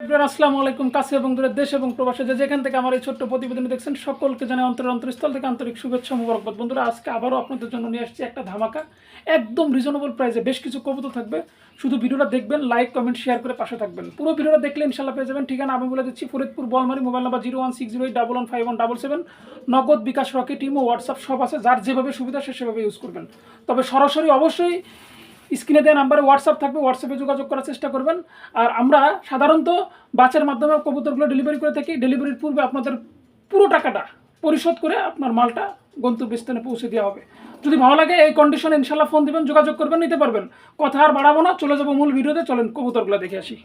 আসসালামু আলাইকুম। কাছে এবং দূরের দেশ এবং প্রবাসে যে যেখান থেকে আমার এই ছোট্ট প্রতিবেদন দেখছেন, সকলকে জানাই অন্তরের অন্তরস্থল থেকে আন্তরিক শুভেচ্ছা মুবারকবাদ। বন্ধুরা, আজকে আবারও আপনাদের জন্য নিয়ে আসছি একটা ধামাকা, একদম রিজনেবল প্রাইসে বেশ কিছু কবুতর থাকবে। শুধু ভিডিওটা দেখবেন লাইক কমেন্ট শেয়ার করে পাশে থাকবেন। পুরো ভিডিওটা দেখলে ইনশাল্লাহ পেয়ে যাবেন। ঠিকানা আমি বলে দিচ্ছি, Faridpur, Balmari, mobile number zero one six zero eight double one five one double seven, Nagad bKash Rocket, imo, WhatsApp সব আছে, যার যেভাবে সুবিধা সে সেভাবে ইউজ করবেন। তবে সরাসরি অবশ্যই স্ক্রিনে দেওয়া নাম্বারে হোয়াটসঅ্যাপ থাকবে হোয়াটসঅ্যাপে যোগাযোগ করার চেষ্টা করবেন। আর আমরা সাধারণত বাসের মাধ্যমে কবুতরগুলো ডেলিভারি করে থাকি। ডেলিভারির পূর্বে আপনাদের পুরো টাকাটা পরিশোধ করে আপনার মালটা গন্তব্যস্থানে পৌঁছে দেওয়া হবে। যদি ভালো লাগে এই কন্ডিশনে ইনশাল্লাহ ফোন দিবেন, যোগাযোগ করবেন, নিতে পারবেন। কথা আর বাড়াবো না, চলে যাব মূল ভিডিওতে। চলেন কবুতরগুলো দেখে আসি।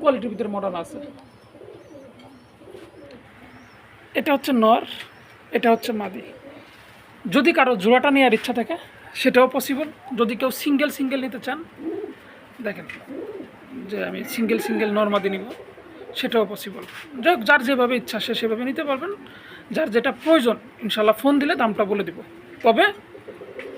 কোয়ালিটির ভিতরে মডার্ন আছে। এটা হচ্ছে নর, এটা হচ্ছে মাদি। যদি কারও জোড়াটা নেওয়ার ইচ্ছা থাকে সেটাও পসিবল যদি কেউ সিঙ্গেল সিঙ্গেল নিতে চান দেখেন যে আমি সিঙ্গেল সিঙ্গেল নর্মাদি নিব সেটাও পসিবল যাই হোক, যার যেভাবে ইচ্ছা সে সেভাবে নিতে পারবেন। যার যেটা প্রয়োজন ইনশাল্লাহ ফোন দিলে দামটা বলে দিব। তবে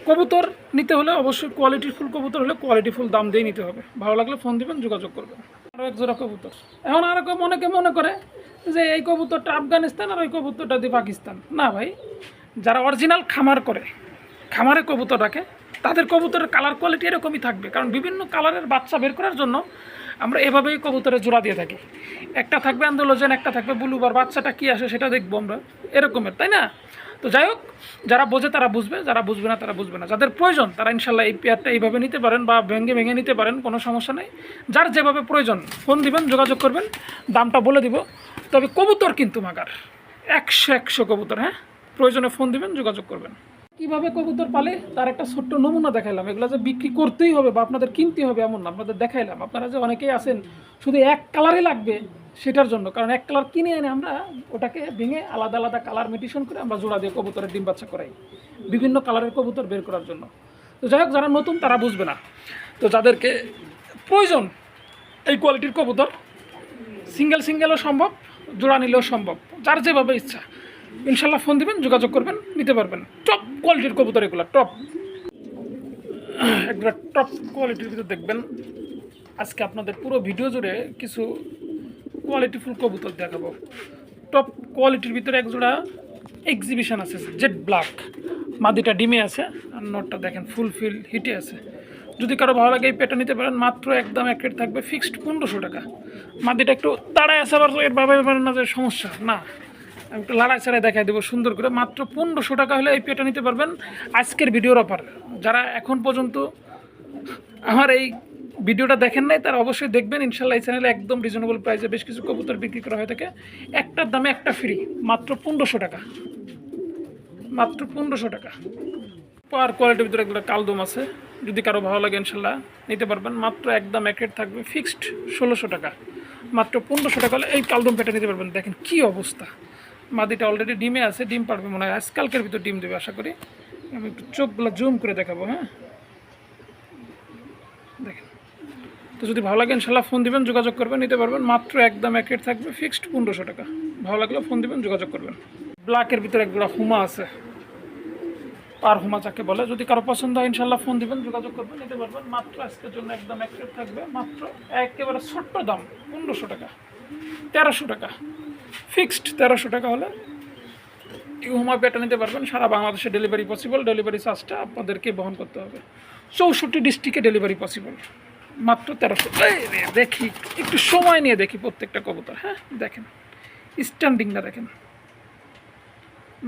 কবুতর নিতে হলে অবশ্যই কোয়ালিটির ফুল কবুতর হলে কোয়ালিটি ফুল দাম দিয়ে নিতে হবে। ভালো লাগলে ফোন দিবেন যোগাযোগ করবেন। আরও এক জোড়া কবুতর। এখন আর কেউ অনেকে মনে করে যে এই কবুতরটা আফগানিস্তান আর ওই কবুতরটা দিয়ে পাকিস্তান। না ভাই যারা অরিজিনাল খামার করে খামারে কবুতর রাখে তাদের কবুতরের কালার কোয়ালিটি এরকমই থাকবে। কারণ বিভিন্ন কালারের বাচ্চা বের করার জন্য আমরা এভাবেই কবুতরের জোড়া দিয়ে থাকি। একটা থাকবে আন্দোলন একটা থাকবে ব্লুবার বাচ্চাটা কী আসে সেটা দেখব আমরা। এরকমের, তাই না? তো যাই হোক, যারা বোঝে তারা বুঝবে, যারা বুঝবে না তারা বুঝবে না। যাদের প্রয়োজন, তারা ইনশাল্লাহ এই পেয়ারটা এইভাবে নিতে পারেন বা ভেঙে ভেঙে নিতে পারেন, কোনো সমস্যা নেই। যার যেভাবে প্রয়োজন, ফোন দিবেন, যোগাযোগ করবেন, দামটা বলে দিব। তবে কবুতর কিন্তু মাগার। একশো একশো কবুতর হ্যাঁ? প্রয়োজনে ফোন দিবেন, যোগাযোগ করবেন। কীভাবে কবুতর পালে? তার একটা ছোট্ট নমুনা দেখাইলাম। এগুলো যে বিক্রি করতেই হবে বা আপনাদের কিনতে হবে এমন না, আপনাদের দেখাইলাম। আপনারা যে অনেকেই আছেন, শুধু এক কালারই লাগবে সেটার জন্য। কারণ এক কালার কিনে এনে আমরা ওটাকে ভেঙে আলাদা আলাদা কালার মেডিসন করে আমরা জোড়া দিয়ে কবুতরের ডিম বাচ্চা করাই। বিভিন্ন কালারের কবুতর বের করার জন্য। তো যাই হোক, যারা নতুন তারা বুঝবে না। তো যাদেরকে প্রয়োজন এই কোয়ালিটির কবুতর সিঙ্গেল সিঙ্গেলও সম্ভব, জোড়া নিলেও সম্ভব, যার যেভাবে ইচ্ছা। ইনশাল্লাহ ফোন দিবেন, যোগাযোগ করবেন, নিতে পারবেন। টপ কোয়ালিটির কবুতর এগুলো টপ একটা টপ কোয়ালিটির ভিতরে দেখবেন। আজকে আপনাদের পুরো ভিডিও জুড়ে কিছু কোয়ালিটিফুল কবুতর দেখাবো। টপ কোয়ালিটির ভিতরে এক জোড়া এক্সিবিশন আছে জেড ব্ল্যাক মাদিটা ডিমে আছে, আর নোটটা দেখেন ফুল ফিল হিটে আছে। যদি কারও ভালো লাগে এই পেটা নিতে পারেন, মাত্র একদম এক রেট থাকবে ফিক্সড পনেরোশো টাকা। মাদিটা একটু দাঁড়ায় আছে, আবার এর ভাবে পারেন না যে সমস্যা, না। একটু লড়াই ছাড়াই দেখাই দেবো, সুন্দর করে। মাত্র পনেরোশো টাকা হলে এই পেটা নিতে পারবেন আজকের ভিডিওর অফার। যারা এখন পর্যন্ত আমার এই ভিডিওটা দেখেন নাই, তার অবশ্যই দেখবেন। ইনশাল্লাহ এই চ্যানেলে একদম রিজনেবল প্রাইসে বেশ কিছু কবুতর বিক্রি করা হয়ে থাকে। একটার দামে একটা ফ্রি মাত্র পনেরোশো টাকা। মাত্র পনেরোশো টাকা। পার কোয়ালিটির ভিতরে এগুলো কালদম আছে। যদি কারও ভালো লাগে ইনশাল্লাহ নিতে পারবেন। মাত্র একদম এক রেট থাকবে ফিক্সড ষোলোশো টাকা। মাত্র পনেরোশো টাকা হলে এই কালদম পেটা নিতে পারবেন। দেখেন কি অবস্থা। মাদিটা অলরেডি ডিমে আছে, ডিম পারবে মনে হয়। আজকালকের ভিতর ডিম দেবে, আশা করি। আমি একটু চোখগুলো জুম করে দেখাবো হ্যাঁ? দেখেন। তো যদি ভালো লাগে, ইনশাল্লাহ ফোন দিবেন, যোগাযোগ করবেন, নিতে পারবেন। মাত্র একদম এক রেট থাকবে ফিক্সড পনেরোশো টাকা। ভালো লাগলে ফোন দিবেন, যোগাযোগ করবেন। ব্ল্যাকের ভিতরে একগুলো হুমা আছে। পার হুমা যাকে বলে, যদি কারও পছন্দ হয়, ইনশাল্লাহ ফোন দিবেন, যোগাযোগ করবেন, নিতে পারবেন। মাত্র আজকের জন্য একদম এক রেট থাকবে, মাত্র একেবারে ছোট্ট দাম, পনেরোশো টাকা, তেরোশো টাকা। ফিক্সড তেরোশো টাকা হলে। হুমা পেটা নিতে পারবেন। সারা বাংলাদেশে ডেলিভারি পসিবল ডেলিভারি চার্জটা আপনাদেরকে বহন করতে হবে। চৌষট্টি ডিস্ট্রিক্টে ডেলিভারি পসিবল মাত্র তেরোশো। দেখি একটু সময় নিয়ে দেখি প্রত্যেকটা কবুতর। হ্যাঁ দেখেন। স্ট্যান্ডিংটা দেখেন।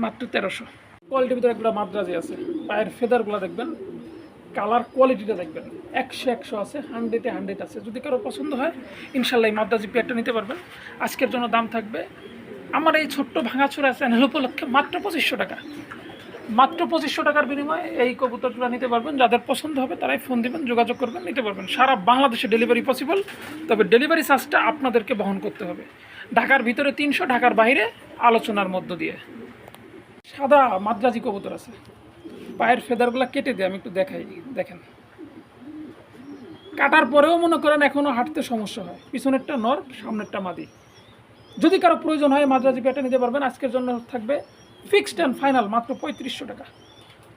মাত্র তেরোশো। কোয়ালিটির ভিতরে একটা মাদ্রাজি আছে। পায়ের ফেদারগুলো দেখবেন। কালার কোয়ালিটিটা দেখবেন। একশো একশো আছে, হান্ড্রেডে হান্ড্রেড আছে। যদি কারও পছন্দ হয়, ইনশাল্লাহ এই মাদ্রাজি পেয়ারটা নিতে পারবেন। আজকের জন্য দাম থাকবে, আমার এই ছোট্ট ভাঙাচোরা চ্যানেল উপলক্ষে মাত্র পঁচিশশো টাকা। মাত্র পঁচিশশো টাকার বিনিময়ে এই কবুতরটা নিতে পারবেন। যাদের পছন্দ হবে, তারাই ফোন দিবেন, যোগাযোগ করবেন, নিতে পারবেন। সারা বাংলাদেশে ডেলিভারি পসিবল তবে ডেলিভারি চার্জটা আপনাদেরকে বহন করতে হবে। ঢাকার ভিতরে তিনশো, ঢাকার বাইরে, আলোচনার মধ্য দিয়ে। সাদা মাদ্রাজি কবুতর আছে। পায়ের ফেদারগুলো কেটে দিয়ে, আমি একটু দেখাই, দেখেন। কাটার পরেও মনে করেন এখনও হাঁটতে সমস্যা হয়। পিছনেরটা নর, সামনেরটা মাদি। যদি কারও প্রয়োজন হয় মাদ্রাজি পেটে নিতে পারবেন, আজকের জন্য থাকবে ফিক্সড অ্যান্ড ফাইনাল মাত্র পঁয়ত্রিশশো টাকা।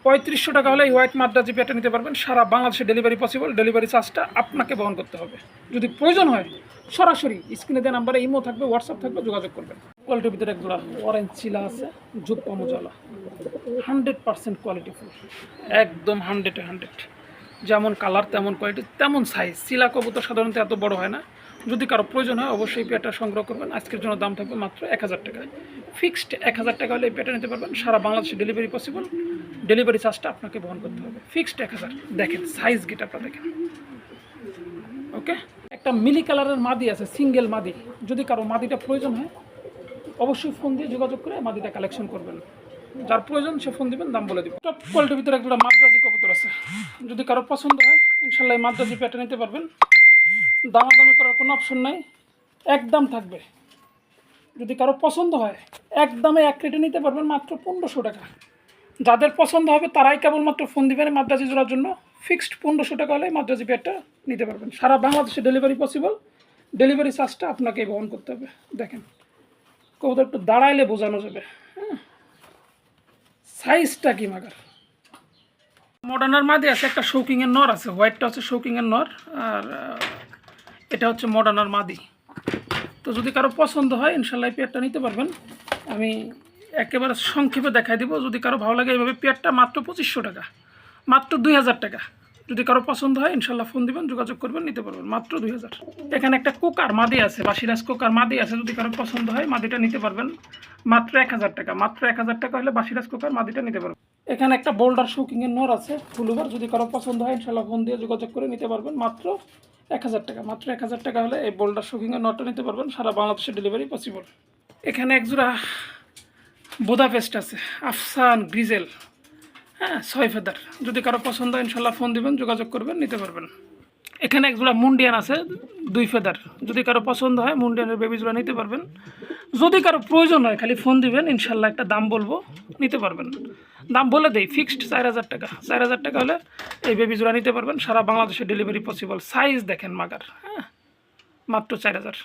পঁয়ত্রিশশো টাকা হলে এই হোয়াইট মাদ্রাজি পেটে নিতে পারবেন, সারা বাংলাদেশে ডেলিভারি পসিবল ডেলিভারি চার্জটা আপনাকে বহন করতে হবে। যদি প্রয়োজন হয়, সরাসরি স্ক্রিনে দেওয়া নাম্বারে ইমো থাকবে হোয়াটসঅ্যাপ থাকবে, যোগাযোগ করবেন। কোয়ালিটির ভিতরে এক অরেঞ্জ চিলা আছে জুপ্পা মোজালা হান্ড্রেড পার্সেন্ট কোয়ালিটি ফুল। একদম হান্ড্রেডে হান্ড্রেড। যেমন কালার তেমন কোয়ালিটি তেমন সাইজ চিলা কবুতর সাধারণত এত বড় হয় না। যদি কারও প্রয়োজন হয়, অবশ্যই পেয়ারটা সংগ্রহ করবেন। আজকের জন্য দাম থাকবে মাত্র এক হাজার টাকা। ফিক্সড এক হাজার টাকা হলে এই নিতে পারবেন। সারা বাংলাদেশে ডেলিভারি পসিবল ডেলিভারি চার্জটা আপনাকে বহন করতে হবে। ফিক্সড এক হাজার। দেখেন সাইজ গিটারটা দেখেন। ওকে একটা মিলি কালারের মাদি আছে সিঙ্গেল মাদি। যদি কারও মাদিটা প্রয়োজন হয়, অবশ্যই ফোন দিয়ে যোগাযোগ করে মাদিটা কালেকশন করবেন। যার প্রয়োজন, সে ফোন দিবেন, দাম বলে দিব টপ কোয়ালিটির ভিতরে একটা মাদ্রাজি কবুতর আছে। যদি কারও পছন্দ হয় ইনশাল্লাহ মাদ্রাজি প্যাটে নিতে পারবেন। দামাদামি করার কোনো অপশন নাই। একদম থাকবে। যদি কারও পছন্দ হয় একদমে এক রেটে নিতে পারবেন মাত্র পনেরোশো টাকা। যাদের পছন্দ হবে, তারাই কেবলমাত্র ফোন দিবেন মাদ্রাজি জোড়ার জন্য। ফিক্সড পনেরোশো টাকা হলে মাদ্রাজি প্যাডটা নিতে পারবেন। সারা বাংলাদেশে ডেলিভারি পসিবল ডেলিভারি চার্জটা আপনাকেই বহন করতে হবে। দেখেন, কবুতর একটু দাঁড়াইলে বোঝানো যাবে। হ্যাঁ? সাইজটা কি মাগার? মডার্নার মাঝে আছে একটা শৌকিংয়ের নর আছে, হোয়াইটটা হচ্ছে শৌকিংয়ের নর, আর এটা হচ্ছে মডার্নার মাদি। তো যদি কারও পছন্দ হয়, ইনশাল্লাহ পেয়ারটা নিতে পারবেন। আমি একেবারে সংক্ষেপে দেখাই দিব, যদি কারও ভালো লাগে, এইভাবে পেয়ারটা মাত্র পঁচিশশো টাকা, মাত্র দুই হাজার টাকা। যদি কারও পছন্দ হয়, ইনশাল্লাহ ফোন দিবেন, যোগাযোগ করবেন, নিতে পারবেন। মাত্র দুই হাজার। এখানে একটা কুকার মাদি আছে বা সিরাজ কুকার মাদি আছে, যদি কারও পছন্দ হয়, মাদিটা নিতে পারবেন। মাত্র এক হাজার টাকা, মাত্র এক হাজার টাকা হলে বাসিরাজ কুকার মাদিটা নিতে পারবেন। এখানে একটা বোল্ডার শুকিংয়ের নর আছে, ফুলুবার, যদি কারও পছন্দ হয়, ইনশাল্লাহ ফোন দিয়ে যোগাযোগ করে নিতে পারবেন। মাত্র এক হাজার টাকা, মাত্র এক হাজার টাকা হলে এই বোল্ডার শুকিংয়ের নটটা নিতে পারবেন। সারা বাংলাদেশে ডেলিভারি পসিবল এখানে একজোড়া বোদাপেস্ট আছে, আফসান গ্রিজেল। হ্যাঁ ছয় ফেদার যদি কারও পছন্দ হয়, ইনশাল্লাহ ফোন দিবেন, যোগাযোগ করবেন, নিতে পারবেন। এখানে একজোড়া মুন্ডিয়ান আছে, দুই ফেদার। যদি কারও পছন্দ হয়, মুন্ডিয়ানের বেবি জোড়া নিতে পারবেন। যদি কারও প্রয়োজন হয়, খালি ফোন দিবেন, ইনশাল্লাহ একটা দাম বলব, নিতে পারবেন। দাম বলে দেই ফিক্সড চার হাজার টাকা। চার হাজার টাকা হলে এই বেবি জোড়া নিতে পারবেন। সারা বাংলাদেশে ডেলিভারি পসিবল সাইজ দেখেন, মাগার হ্যাঁ মাত্র চার হাজার।